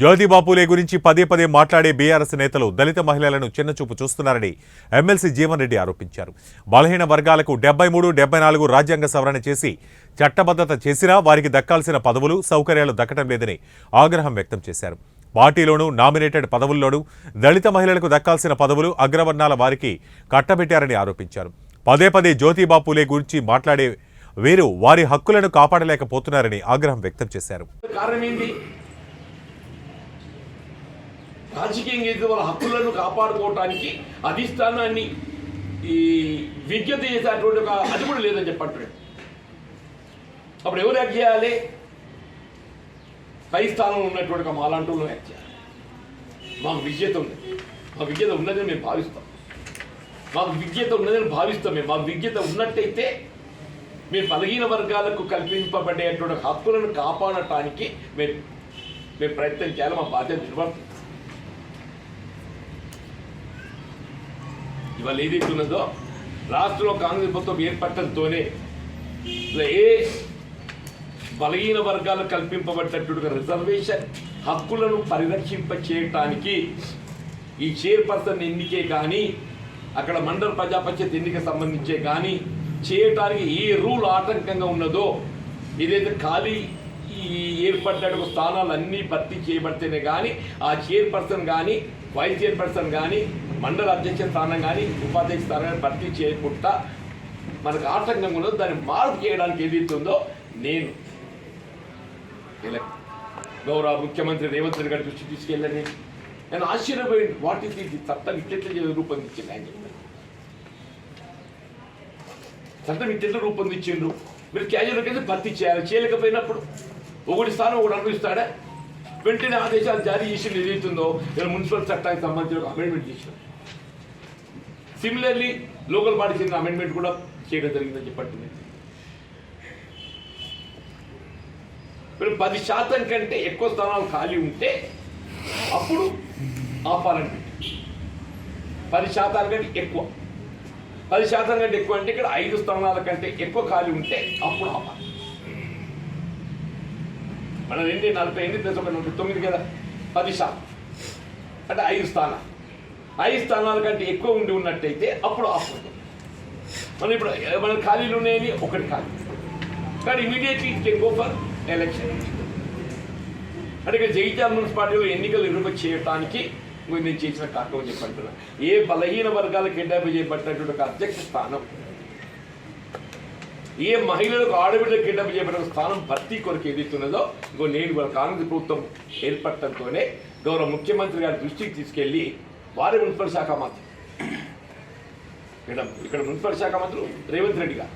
జ్యోతిబాపులే గురించి పదే పదే మాట్లాడే బీఆర్ఎస్ నేతలు దళిత మహిళలను చిన్నచూపు చూస్తున్నారని ఎమ్మెల్సీ జీవన్ రెడ్డి ఆరోపించారు. బలహీన వర్గాలకు డెబ్బై మూడు డెబ్బై నాలుగు రాజ్యాంగ సవరణ చేసి చట్టబద్ధత చేసినా వారికి దక్కాల్సిన పదవులు సౌకర్యాలు దక్కడం లేదని ఆగ్రహం వ్యక్తం చేశారు. పార్టీలోనూ నామినేటెడ్ పదవుల్లోనూ దళిత మహిళలకు దక్కాల్సిన పదవులు అగ్రవర్ణాల వారికి కట్టబెట్టారని ఆరోపించారు. పదే పదే జ్యోతిబాపులే గురించి మాట్లాడే వీరు వారి హక్కులను కాపాడలేకపోతున్నారని ఆగ్రహం వ్యక్తం చేశారు. రాజకీయంగా అయితే వాళ్ళ హక్కులను కాపాడుకోవటానికి అధిష్టానాన్ని ఈ విజ్ఞత చేసేటువంటి ఒక అది కూడా లేదని చెప్పంటున్నాడు అప్పుడు ఎవరు యాక్ట్ చేయాలి? పై స్థానంలో ఉన్నటువంటి ఒక మాలాంటి వాళ్ళు యాక్ట్ చేయాలి. మాకు విజ్ఞత ఉంది మా విజ్ఞత ఉన్నదని మేము భావిస్తాం. మాకు విజ్ఞత ఉన్నదని భావిస్తాం మేము. మా విజ్ఞత ఉన్నట్టయితే మేము బలహీన వర్గాలకు కల్పింపబడేటువంటి హక్కులను కాపాడటానికి మేము మేము ప్రయత్నం చేయాలి. మా బాధ్యత నిర్వర్తిస్తాం. ఇవాళ ఏదైతే ఉన్నదో రాష్ట్రంలో కాంగ్రెస్ ప్రభుత్వం ఏర్పడటంతోనే ఏ బలహీన వర్గాలు కల్పింపబడ్డటువంటి రిజర్వేషన్ హక్కులను పరిరక్షింప చేయటానికి ఈ చైర్పర్సన్ ఎన్నికే కానీ అక్కడ మండల ప్రజాపంచాయత్ ఎన్నిక సంబంధించే కానీ చేయటానికి ఏ రూల్ ఆటంకంగా ఉన్నదో ఏదైతే ఖాళీ ఈ ఏర్పడ్డ స్థానాలు అన్నీ భర్తీ చేయబడితేనే కానీ ఆ చైర్పర్సన్ కానీ వైస్ చైర్పర్సన్ కానీ మండల అధ్యక్ష స్థానం కానీ ఉపాధ్యక్ష స్థానం కానీ భర్తీ చేయకుండా మనకు ఆటంకం ఉందో దాన్ని మార్పు చేయడానికి ఏదైతుందో నేను ఇలా గౌరవ ముఖ్యమంత్రి రేవంత్ రెడ్డి గారి దృష్టి తీసుకెళ్ళని నేను ఆశ్చర్యపోయింది వాట్ ఇస్ ఇది చట్టం ఇట్లెట్ల రూపొందించింది ఆయన చెప్పారు చట్టం ఇట్లెట్ల రూపొందించిండ్రు? మీరు క్యాజువల్ అయితే భర్తీ చేయాలి. చేయలేకపోయినప్పుడు ఒకటి స్థానం ఒకటి అనుభవిస్తాడా? వెంటనే ఆదేశాలు జారీ చేసి ఏదైతుందో? నేను మున్సిపల్ చట్టానికి సంబంధించిన ఒక అమెండ్మెంట్ చేసిన. సిమిలర్లీ లోకల్ బాడీ చెందిన అమెండ్మెంట్ కూడా చేయడం జరిగిందని చెప్పట్టుంది. పది శాతం కంటే ఎక్కువ స్థానాలు ఖాళీ ఉంటే అప్పుడు ఆపాలని పది శాతాల కంటే ఎక్కువ. పది శాతం కంటే ఎక్కువ అంటే ఇక్కడ ఐదు స్థానాల కంటే ఎక్కువ ఖాళీ ఉంటే అప్పుడు ఆపాలి మన ఎన్ని నలభై ఎన్ని దశ నలభై తొమ్మిది కదా పది శాతం. అంటే ఐదు స్థానాలు. ఐదు స్థానాల కంటే ఎక్కువ ఉండి ఉన్నట్టయితే అప్పుడు ఆఫర్ మనం ఇప్పుడు మన ఖాళీలు ఉన్నాయని ఒకటి ఖాళీ కానీ immediately can go for election అంటే ఇక్కడ జగిత్యాల మున్సిపాలిటీలో ఎన్నికలు నిర్వహణ చేయడానికి నేను చేసిన కార్యక్రమం చెప్పంటున్నా ఏ బలహీన వర్గాలకు కిడ్నాప్ చేయబడినటువంటి ఒక అధ్యక్ష స్థానం ఏ మహిళలకు ఆడబిడ్డలకు కిడ్నాప్ చేయబడిన స్థానం భర్తీ కొరకు ఏదైతున్నదో ఇంకో నేను కూడా కాంగ్రెస్ ప్రభుత్వం ఏర్పడటంతోనే గౌరవ ముఖ్యమంత్రి గారి దృష్టికి తీసుకెళ్ళి వారే మున్సిపల్ శాఖ మంత్రి. ఇక్కడ ఇక్కడ మున్సిపల్ శాఖ మంత్రులు రేవంత్ రెడ్డి గారు